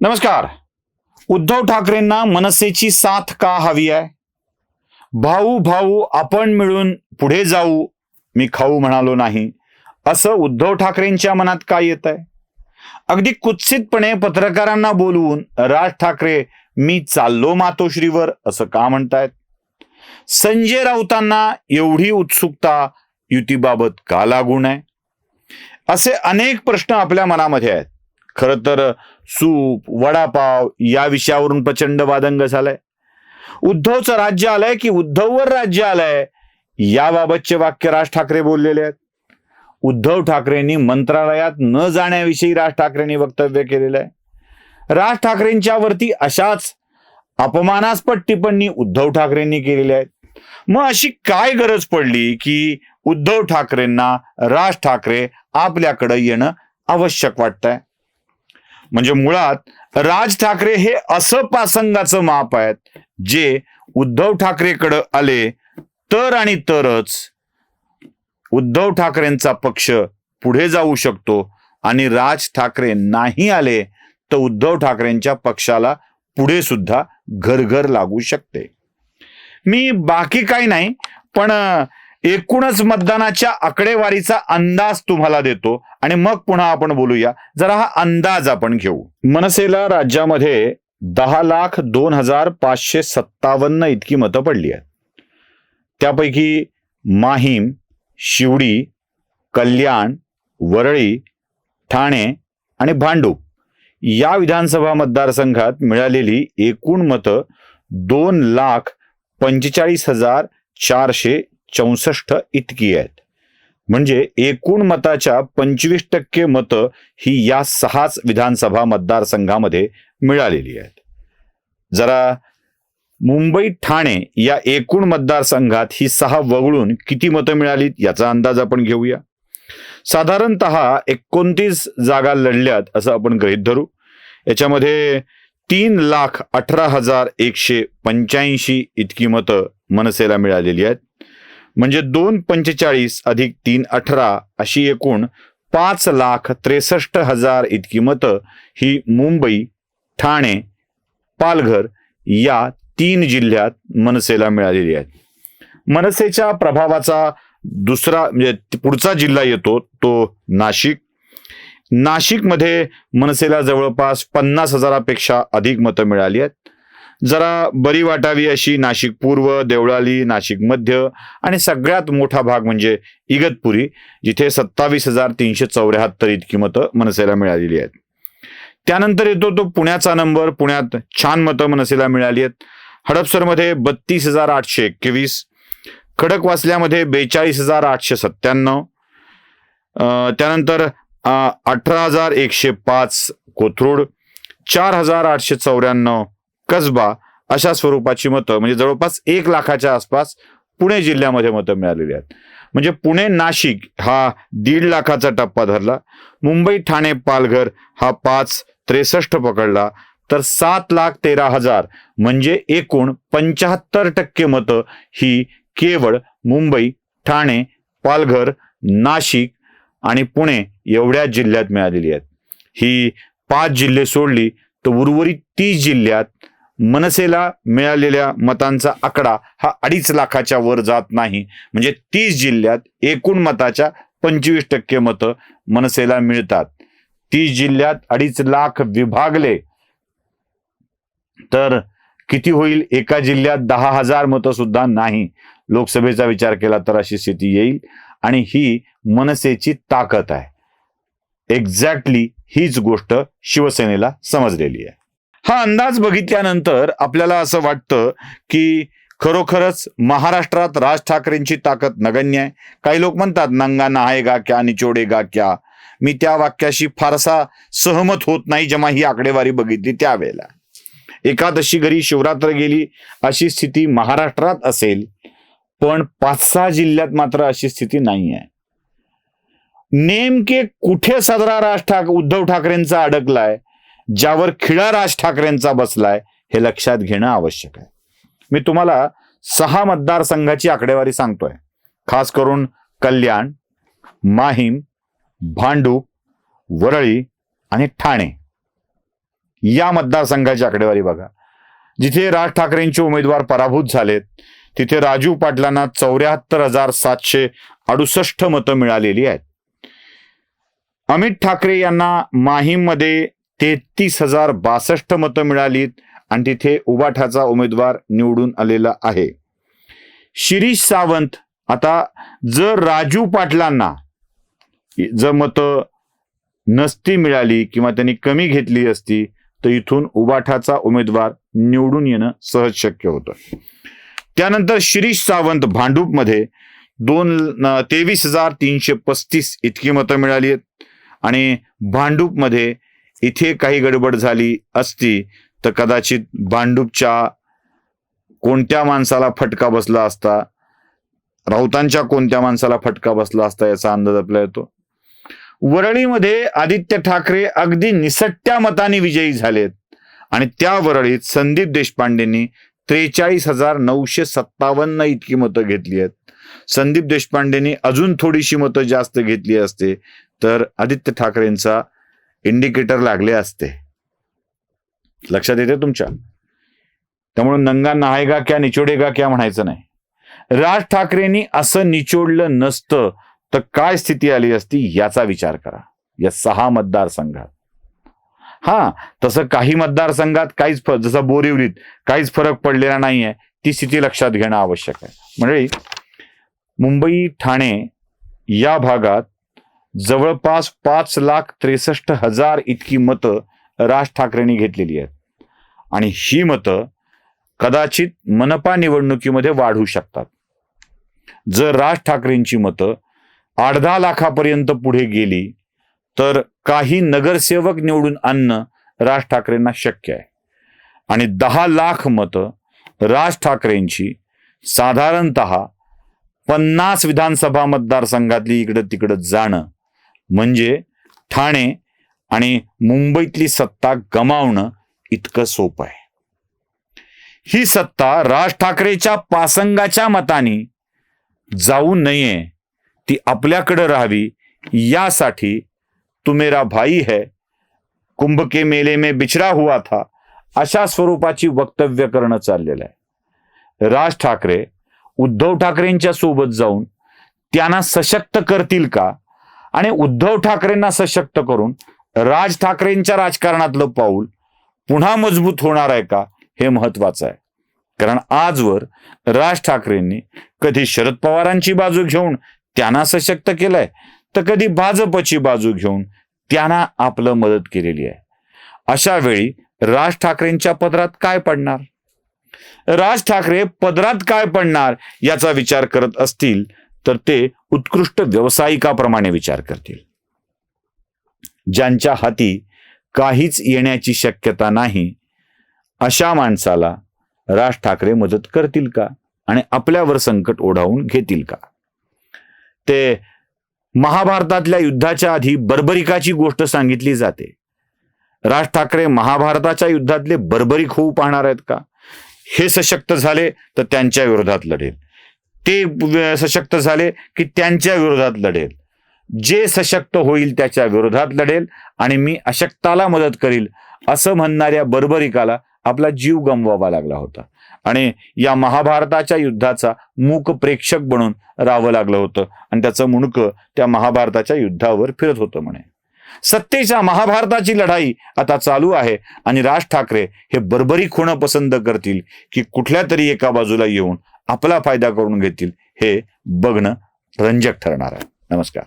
नमस्कार. उद्धव ठाकरेंना मनसेची साथ का हवी आहे? भाऊ भाऊ आपण मिळून पुढे जाऊ मी खाऊ म्हणालो नाही. असं उद्धव ठाकरेंच्या मनात काय येत आहे अगदी कुत्सितपणे पत्रकारांना बोलवून राज ठाकरे मी चाललो मातोश्रीवर असं का म्हणतायत? संजय राऊतांना एवढी उत्सुकता युतीबाबत का लागू नये? असे अनेक प्रश्न आपल्या मनामध्ये आहेत. खर तर सूप वडापाव या विषयावरून प्रचंड वादंग झालाय. उद्धवचं राज्य आलंय की उद्धववर राज्य आलंय? याबाबतचे वाक्य राज ठाकरे बोललेले आहेत. उद्धव ठाकरेंनी मंत्रालयात न जाण्याविषयी राज ठाकरेंनी वक्तव्य केलेलं आहे. राज ठाकरेंच्या वरती अशाच अपमानास्पद टिप्पणी उद्धव ठाकरेंनी केलेल्या आहेत. मग अशी काय गरज पडली की उद्धव ठाकरेंना राज ठाकरे आपल्याकडे येणं आवश्यक वाटतंय? म्हणजे मुळात राज ठाकरे हे असं पासंगाचं माप आहेत जे उद्धव ठाकरेकडं आले तर आणि तरच उद्धव ठाकरेंचा पक्ष पुढे जाऊ शकतो आणि राज ठाकरे नाही आले तर उद्धव ठाकरेंच्या पक्षाला पुढे सुद्धा घरघर लागू शकते. मी बाकी काही नाही पण एकूणच मतदानाच्या आकडेवारीचा अंदाज तुम्हाला देतो. आणि मग पुन्हा आपण बोलूया. जरा हा अंदाज आपण घेऊ. मनसेला राज्यामध्ये दहा लाख दोन हजार पाचशे सत्तावन्न इतकी मतं पडली आहेत. त्यापैकी माहीम शिवडी कल्याण वरळी ठाणे आणि भांडूप या विधानसभा मतदारसंघात मिळालेली एकूण मतं दोन लाख पंचेचाळीस हजार चारशे चौसष्ट इतकी आहेत. म्हणजे एकूण मताच्या पंचवीस टक्के मतं ही या सहाच विधानसभा मतदारसंघामध्ये मिळालेली आहेत. जरा मुंबई ठाणे या एकूण मतदारसंघात ही सहा वगळून किती मतं मिळालीत याचा अंदाज आपण घेऊया. साधारणत एकोणतीस जागा लढल्यात असं आपण गृहित धरू. याच्यामध्ये तीन लाख अठरा हजार एकशे पंच्याऐंशी इतकी मतं मनसेला मिळालेली आहेत. म्हणजे दोन पंचेचाळीस अधिक तीन अठरा अशी एकूण पाच लाख त्रेसष्ट हजार इतकी मतं ही मुंबई ठाणे पालघर या तीन जिल्ह्यात मनसेला मिळालेली आहेत. मनसेच्या प्रभावाचा दुसरा म्हणजे पुढचा जिल्हा येतो तो नाशिक. नाशिकमध्ये मनसेला जवळपास पन्नास हजारापेक्षा अधिक मतं मिळाली आहेत. जरा बरी वाटावी अशी नाशिक पूर्व देवळाली नाशिक मध्य आणि सगळ्यात मोठा भाग म्हणजे इगतपुरी जिथे सत्तावीस हजार तीनशे चौऱ्याहत्तर इतकी मतं मनसेला मिळालेली आहेत. त्यानंतर येतो तो पुण्याचा नंबर पुण्यात छान मतं मनसेला मिळाली आहेत. हडपसरमध्ये बत्तीस हजार आठशे एकवीस खडकवासल्यामध्ये बेचाळीस हजार आठशे सत्त्याण्णव त्यानंतर अठरा हजार एकशे पाच कोथरूड चार हजार आठशे चौऱ्याण्णव कसबा अशा स्वरूपाची मतं म्हणजे जवळपास एक लाखाच्या आसपास पुणे जिल्ह्यामध्ये मतं मिळालेली आहेत. म्हणजे पुणे नाशिक हा दीड लाखाचा टप्पा धरला. मुंबई ठाणे पालघर हा पाच त्रेसष्ट पकडला. तर सात लाख तेरा हजार म्हणजे एकूण पंच्याहत्तर टक्के मतं ही केवळ मुंबई ठाणे पालघर नाशिक आणि पुणे एवढ्या जिल्ह्यात मिळालेली आहेत. ही पाच जिल्हे सोडली तर उर्वरित तीस जिल्ह्यात मनसेला मिळालेल्या मतांचा आकडा हा अडीच लाखाच्या वर जात नाही. म्हणजे तीस जिल्ह्यात एकूण मताच्या पंचवीस टक्के मतं मनसेला मिळतात. तीस जिल्ह्यात अडीच लाख विभागले तर किती होईल? एका जिल्ह्यात दहा हजार मतं सुद्धा नाही. लोकसभेचा विचार केला तर अशी स्थिती येईल आणि ही मनसेची ताकद आहे. एक्झॅक्टली हीच गोष्ट शिवसेनेला समजलेली आहे. हा अंदाज बघितल्यानंतर आपल्याला असं वाटतं की खरोखरच महाराष्ट्रात राज ठाकरेंची ताकद नगण्य आहे. काही लोक म्हणतात नंगा नहायगा क्या निचोडेगा क्या. मी त्या वाक्याशी फारसा सहमत होत नाही जेव्हा ही आकडेवारी बघितली त्यावेळेला. एकादशी घरी शिवरात्र गेली अशी स्थिती महाराष्ट्रात असेल पण पाच सहा जिल्ह्यात मात्र अशी स्थिती नाही आहे नेमके कुठे सदरा राज ठाक उद्धव ठाकरेंचा अडकलाय ज्यावर खिळा राज ठाकरेंचा बसलाय हे लक्षात घेणं आवश्यक आहे. मी तुम्हाला सहा मतदारसंघाची आकडेवारी सांगतोय. खास करून कल्याण माहीम भांडूप वरळी आणि ठाणे. या मतदारसंघाची आकडेवारी बघा. जिथे राज ठाकरेंचे उमेदवार पराभूत झालेत तिथे राजू पाटलांना चौऱ्याहत्तर हजार सातशे अडुसष्ट मतं मिळालेली आहेत. अमित ठाकरे यांना माहीममध्ये तेहतीस हजार बासष्ट मतं मिळालीत आणि तिथे उबाठाचा उमेदवार निवडून आलेला आहे. शिरीष सावंत आता जर राजू पाटलांना जर मतं नसती मिळाली किंवा त्यांनी कमी घेतली असती तर इथून उबाठाचा उमेदवार निवडून येणं सहज शक्य होतं. त्यानंतर शिरीष सावंत भांडूपमध्ये दोन तेवीस हजार तीनशे पस्तीस इतकी मतं मिळाली आहेत. आणि भांडूपमध्ये इथे काही गडबड झाली असती तर कदाचित भांडूपच्या कोणत्या माणसाला फटका बसला असता राऊतांच्या कोणत्या माणसाला फटका बसला असता याचा अंदाज आपल्याला येतो. वरळीमध्ये आदित्य ठाकरे अगदी निसट्ट्या मताने विजयी झालेत आणि त्या वरळीत संदीप देशपांडेंनी त्रेचाळीस हजार नऊशे सत्तावन्न इतकी मतं घेतली आहेत. संदीप देशपांडेंनी अजून थोडीशी मतं जास्त घेतली असते तर आदित्य ठाकरेंचा इंडिकेटर लागले असते. लक्षात येते तुमच्या? त्यामुळे नंगा नाहेगा क्या निचोडेगा क्या म्हणायचं नाही. राज ठाकरेंनी असं निचोडलं नसतं तर काय स्थिती आली असती याचा विचार करा. या सहा मतदारसंघात. हा तसं काही मतदारसंघात काहीच जसं बोरिवलीत काहीच फरक पडलेला नाहीये. ती स्थिती लक्षात घेणं आवश्यक आहे. म्हणजे मुंबई ठाणे या भागात जवळपास पाच लाख त्रेसष्ट हजार इतकी मतं राज ठाकरेंनी घेतलेली आहेत. आणि ही मतं कदाचित मनपा निवडणुकीमध्ये वाढू शकतात. जर राज ठाकरेंची मतं आठ दहा लाखापर्यंत पुढे गेली तर काही नगरसेवक निवडून आणणं राज ठाकरेंना शक्य आहे. आणि दहा लाख मतं राज ठाकरेंची साधारणत पन्नास विधानसभा मतदारसंघातली इकडं तिकडं जाणं म्हणजे ठाणे आणि मुंबईतली सत्ता गमावणं इतकं सोपं आहे. ही सत्ता राज ठाकरेच्या पासंगाच्या मताने जाऊ नये ती आपल्याकडं राहावी यासाठी तुमेरा भाई है कुंभ के मेले में बिछरा हुआ था अशा स्वरूपाची वक्तव्य करणं चाललेलं आहे. राज ठाकरे उद्धव ठाकरेंच्या सोबत जाऊन त्यांना सशक्त करतील का? आणि उद्धव ठाकरेंना सशक्त करून राज ठाकरेंच्या राजकारणातलं पाऊल पुन्हा मजबूत होणार आहे का हे महत्वाचं आहे. कारण आजवर राज ठाकरेंनी कधी शरद पवारांची बाजू घेऊन त्यांना सशक्त केलंय तर कधी भाजपची बाजू घेऊन त्यांना आपलं मदत केलेली आहे. अशा वेळी राज ठाकरेंच्या पदरात काय पडणार? राज ठाकरे पदरात काय पडणार याचा विचार करत असतील तर ते उत्कृष्ट व्यावसायिकाप्रमाणे विचार करतील. ज्यांच्या हाती काहीच येण्याची शक्यता नाही अशा माणसाला राज ठाकरे मदत करतील का? आणि आपल्यावर संकट ओढावून घेतील का? ते महाभारतातल्या युद्धाच्या आधी बर्बरिकाची गोष्ट सांगितली जाते. राज ठाकरे महाभारताच्या युद्धातले बर्बरिक होऊ पाहणार आहेत का? हे सशक्त झाले तर त्यांच्या विरोधात लढेल. ते सशक्त झाले की त्यांच्या विरोधात लढेल. जे सशक्त होईल त्याच्या विरोधात लढेल आणि मी अशक्ताला मदत करील असं म्हणणाऱ्या बर्बरिकाला आपला जीव गमवावा लागला होता. आणि या महाभारताच्या युद्धाचा मूक प्रेक्षक बनून राहावं लागलं होतं आणि त्याचं मुणकं त्या महाभारताच्या युद्धावर फिरत होतं म्हणे. सत्तेच्या महाभारताची लढाई आता चालू आहे आणि राज ठाकरे हे बर्बरीक होणं पसंत करतील की कुठल्या तरी एका बाजूला येऊन आपला फायदा करून घेतील हे बघणं रंजक ठरणार आहे. नमस्कार.